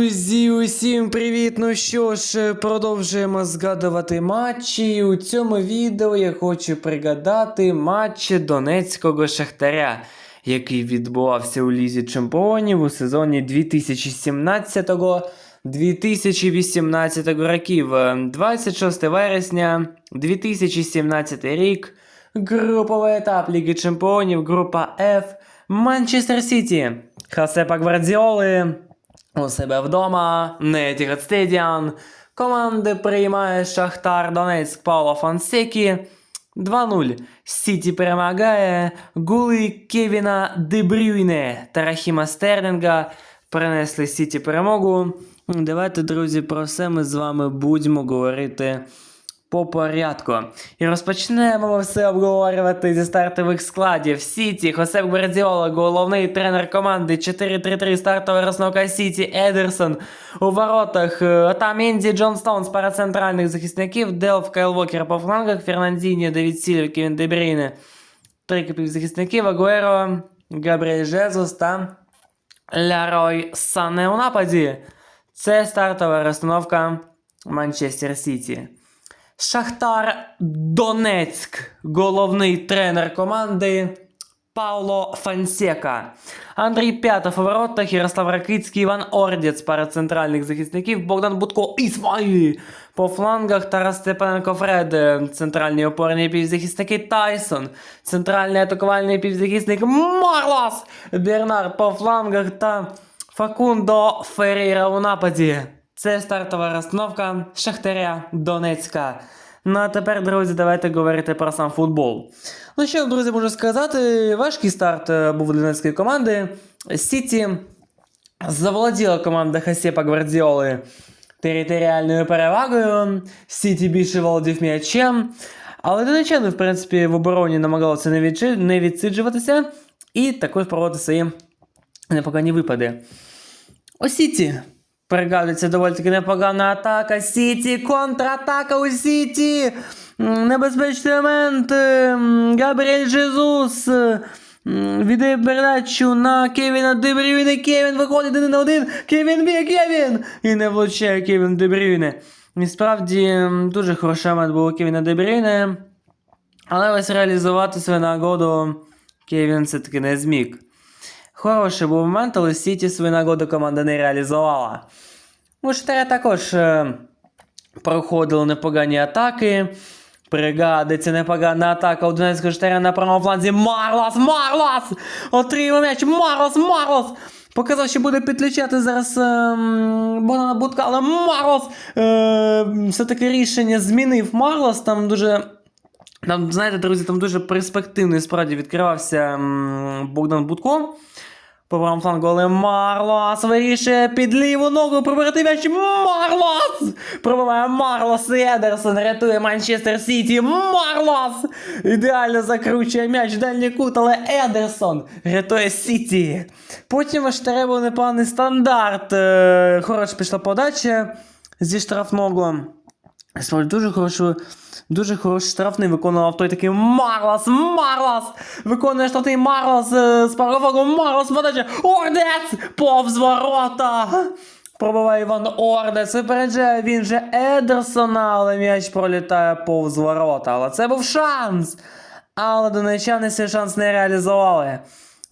Друзі, усім привіт! Ну що ж, продовжуємо згадувати матчі. І у цьому відео я хочу пригадати матч Донецького Шахтаря, який відбувався у Лізі Чемпіонів у сезоні 2017-2018 років. 26 вересня 2017 рік. Груповий етап Ліги Чемпіонів, група F. Манчестер Сіті. Хасепа Гвардіоли. У себе вдома, Нетігат Стедіан. Команди приймає Шахтар Донецьк Паула Фонсекі. 2-0. Сіті перемагає. Гули Кевіна Дебрюйне та Рахіма Стерлінга принесли Сіті перемогу. Давайте, друзі, про все ми з вами будемо говорити по порядку. І розпочнемо ми все обговорювати зі стартових складів. Сіті, Хосеп Гвардіола, головний тренер команди 4-3-3, стартова розновка Сіті, Едерсон у воротах, е, там Інді Джон Стоун з парацентральних захисників, Делф Кайл Вокер по флангах, Фернандіні, Девід Сільв, Кевін Дебрійне, три півзахисників, Агуеро, Габріель Жезус та Лярой Сане у нападі. Це стартова розстановка Манчестер Сіті. Шахтар Донецьк, головний тренер команди Пауло Фансека. Андрій П'ятов у воротах, Ярослав Ракицький, Іван Ордєц, пара центральних захисників, Богдан Будко Ісмаїль. По флангах Тарас Степаненко Фред, центральні опорні півзахисники Тайсон, центральний атакувальний півзахисник Марлас, Бернард по флангах та Факундо Ферейра у нападі. Це стартова розстановка Шахтаря Донецька. Ну а тепер, друзі, давайте говорити про сам футбол. Ну що, друзі, можу сказати, важкий старт е, був у донецької команди. Сіті заволоділа команда Хасепа Гвардіоли територіальною перевагою. Сіті більше володів м'ячем. Але донечани, в принципі, в обороні намагалися не, відчи... не відсиджуватися і також проводити свої непогані випади. У Сіті пригадується доволі таки непогана атака. Сіті, контратака у Сіті. Небезпечний момент. Габріель Жезус. Віддає передачу на Кевіна Дебрюйне. Кевін виходить один на один. Кевін б'є Кевін! І не влучає Кевін Дебрюйне. І справді дуже хороший момент був у Кевіна Дебрюйне. Але ось реалізувати свою нагоду Кевін все-таки не зміг. Хороший був момент, але Сіті свою нагоду команда не реалізувала. У Штаря також е, проходили непогані атаки. Пригадується непогана атака у Донецького Штаря на правому фланзі. Марлас! Марлас! Отримав м'яч! Марлас! Марлас! Показав, що буде підключати зараз е, м, Богдана Будка, але Марлас е, все-таки рішення змінив Марлас. Там дуже там, знаєте, друзі, там дуже перспективний справді відкривався Богдан Будко. По правому флангу, але Марлос вирішує під ліву ногу прибирати м'яч. Марлос! Пробиває Марлос і Едерсон, рятує Манчестер Сіті. Марлос! Ідеально закручує м'яч в дальній кут, але Едерсон рятує Сіті. Потім аж треба непоганий стандарт. Е, Хороша пішла подача зі штрафного. Справді дуже хороший, дуже хороший штрафний виконував той такий Марлос, Марлос! Виконує штрафний Марлос е, з парофагу, Марлос подача, Ордець! Повз ворота! Пробиває Іван Ордець, випереджає він же Едерсона, але м'яч пролітає повз ворота. Але це був шанс! Але донечани цей шанс не реалізували.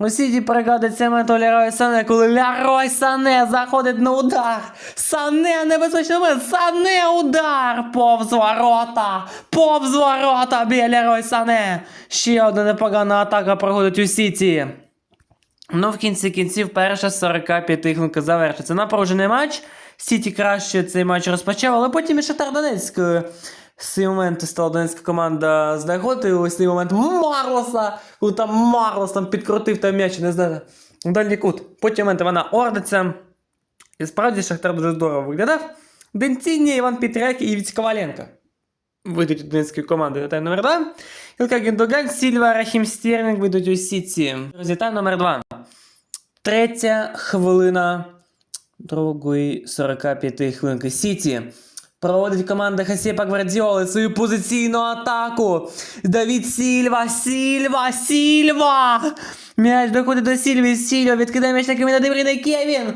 У Сіті пригадується момент у Лярой Сане, коли Лярой Сане заходить на удар. Сане небезпечний момент. Сане удар. Повз ворота. Повз ворота б'є Лярой Сане. Ще одна непогана атака проходить у Сіті. Ну, в кінці кінців, перша 45 хвилинка завершиться. Напружений матч. Сіті краще цей матч розпочав, але потім і Шахтар Донецьк. З цього моменту стала донецька команда знаходити. Ось цей момент Марлоса, коли там Марлос там підкрутив там м'яч, не знаю. Дальній кут. Потім момент вона ордиться. І справді Шахтар дуже здорово виглядав. Бенціні, Іван Петряк і Віць Коваленко. Вийдуть у донецької команди на номер 2. Ілка Гендоган, Сільва, Рахім Стерлінг вийдуть у Сіці. Друзі, тайм номер 2. Третя хвилина другої 45 хвилинки. Сіті. Проводить команда Хасепа Гвардіоли свою позиційну атаку. Давід Сільва, Сільва, Сільва! М'яч доходить до Сільви, Сільва відкидає м'яч на Кевіна Дебріна Кевін.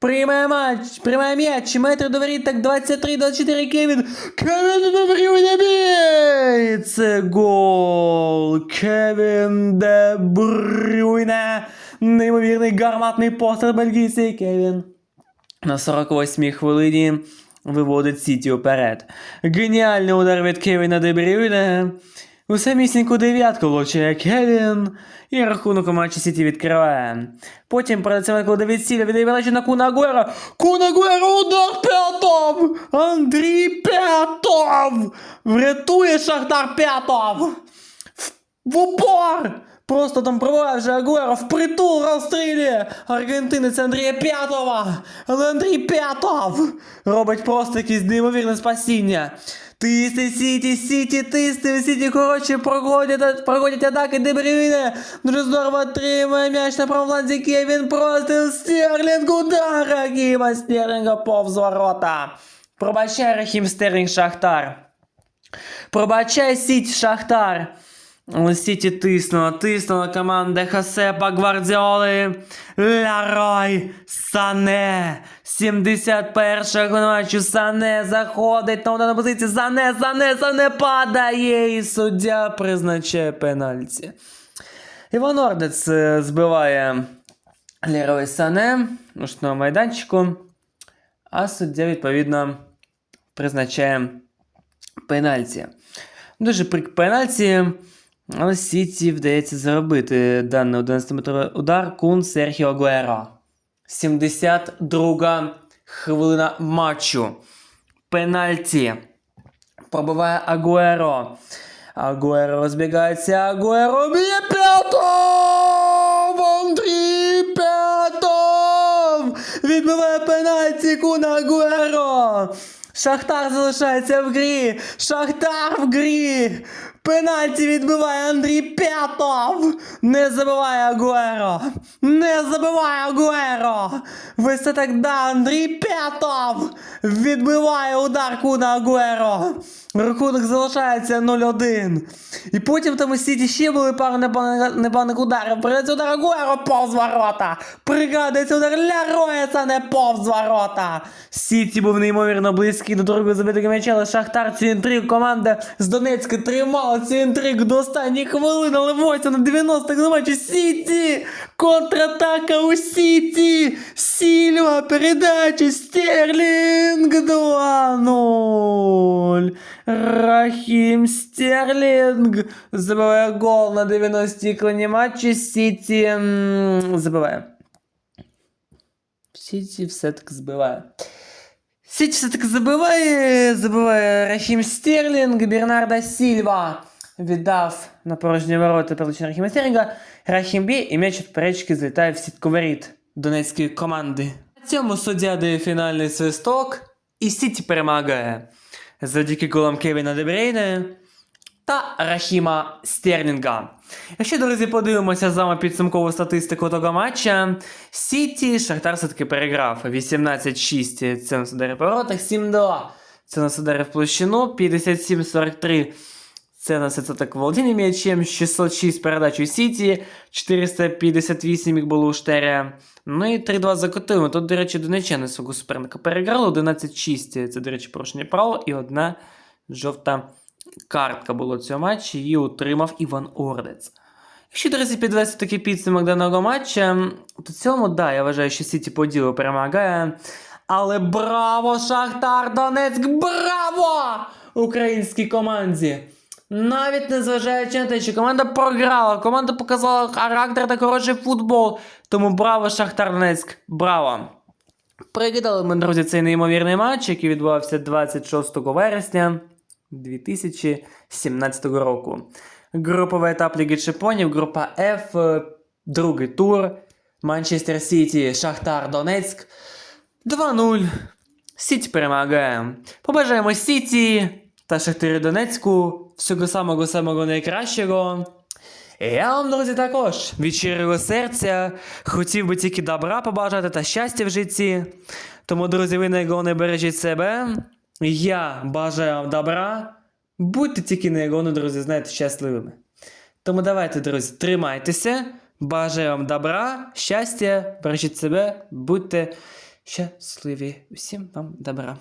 Приймає матч, приймає м'яч, метр до воріт, так 23-24 Кевін. Кевін де Брюйне бій! Це гол. Кевін де Брюйне. Неймовірний гарматний постріл бельгійцей Кевін. На 48-й хвилині виводить Сіті уперед. Геніальний удар від Кевіна де Брюйне. У самісіньку дев'ятку влучає Кевін. І рахунок у матчі Сіті відкриває. Потім працював від Сіля віддає на Куна Агуера. Куна Агуера удар п'ятом! Андрій П'ятов! Врятує Шахтар П'ятов! В упор! Просто там пробиває вже Агуеро впритул розстрілює аргентинець Андрія П'ятова. Але Андрій П'ятов робить просто якесь неймовірне спасіння. Тисти Сіті, Сіті, тисти, Сіті, коротше, проходять, проходять атаки Дебрюйне. Дуже здорово отримує м'яч на правому фланзі Кевін просто Стерлінг удар Рахіма Стерлінга повз ворота. Пробачай Рахім Стерлінг Шахтар. Пробачай Сіть Шахтар. Сіті тиснула, тиснула команда Хосепа Гвардіоли. Лярой Сане. 71 хвилина матчу Сане заходить на ударну позицію. Сане, Сане, Сане падає. І суддя призначає пенальті. Іван Ордець е, збиває Лерой Сане штрафному майданчику. А суддя, відповідно, призначає пенальті. Дуже прик пенальті. Але Сіті вдається заробити даний 11-метровий удар Кун Серхіо Агуеро. 72 хвилина матчу. Пенальті. Пробиває Агуеро. Агуеро розбігається. Агуеро б'є п'ятов! Андрій П'ятов! Відбиває пенальті Кун Агуеро! Шахтар залишається в грі! Шахтар в грі! Пенальті відбиває Андрій П'ятов! Не забиває Агуеро! Не забиває Агуеро! Висота да Андрій П'ятов! Відбиває удар Куна Агуеро! Рахунок залишається 0-1. І потім там у Сіті ще були пару непоганих ударів. Пригадується удар Агуеро повз ворота. Пригадується удар Ляроя, це не повз ворота. Сіті був неймовірно близький до другого забитого м'яча, але Шахтар цю інтригу команда з Донецька тримала цю інтригу до останньої хвилини, але ось на 90-х на матчі Сіті! Контратака у Сіті! Сільва, передача, Стерлінг 2-0. Рахім Стерлінг забиває гол на 90-й хвилині матчі. Сіті м, забиває. Сіті все-таки збиває. Сіті все-таки забиває, забиває Рахім Стерлінг, Бернарда Сільва віддав на порожні ворота перелучення Рахіма Стерлінга. Рахім б'є і м'яч від перечки злітає в сітку воріт донецької команди. На цьому суддя дає фінальний свисток, і Сіті перемагає завдяки голам Кевіна Дебрейне та Рахіма Стерлінга. Якщо, друзі, подивимося з вами підсумкову статистику того матча, Сіті Шахтар все-таки переграв 18-6 це на удари по воротах, 7-2 це на удари в площину, 57-43 це на так володіння м'ячем, 606 передач у Сіті, 458 їх було у Штеря. Ну і 3-2 за котами. Тут, до речі, донечани свого суперника переграли, 11-6 це, до речі, порушення правил, і одна жовта картка була в цьому матчі, її утримав Іван Ордець. Якщо, друзі, підвести такий підсумок даного матча, то цьому, да, я вважаю, що Сіті по ділу перемагає. Але браво, Шахтар Донецьк! Браво! Українській команді! Навіть незважаючи на те, що команда програла, команда показала характер та хороший футбол. Тому браво, Шахтар Донецьк! Браво! Пригадали ми, друзі, цей неймовірний матч, який відбувався 26 вересня 2017 року. Груповий етап Ліги Чемпіонів, група F, е, другий тур. Манчестер Сіті, Шахтар Донецьк. 2-0. Сіті перемагає. Побажаємо Сіті та Шахтарю Донецьку всього самого самого найкращого. Я вам, друзі, також від щирого серця хотів би тільки добра побажати та щастя в житті. Тому, друзі, ви найголовніше бережіть себе. Я бажаю вам добра. Будьте тільки найголовніше, друзі, знаєте, щасливими. Тому давайте, друзі, тримайтеся. Бажаю вам добра, щастя, бережіть себе, будьте щасливі. Всім вам добра.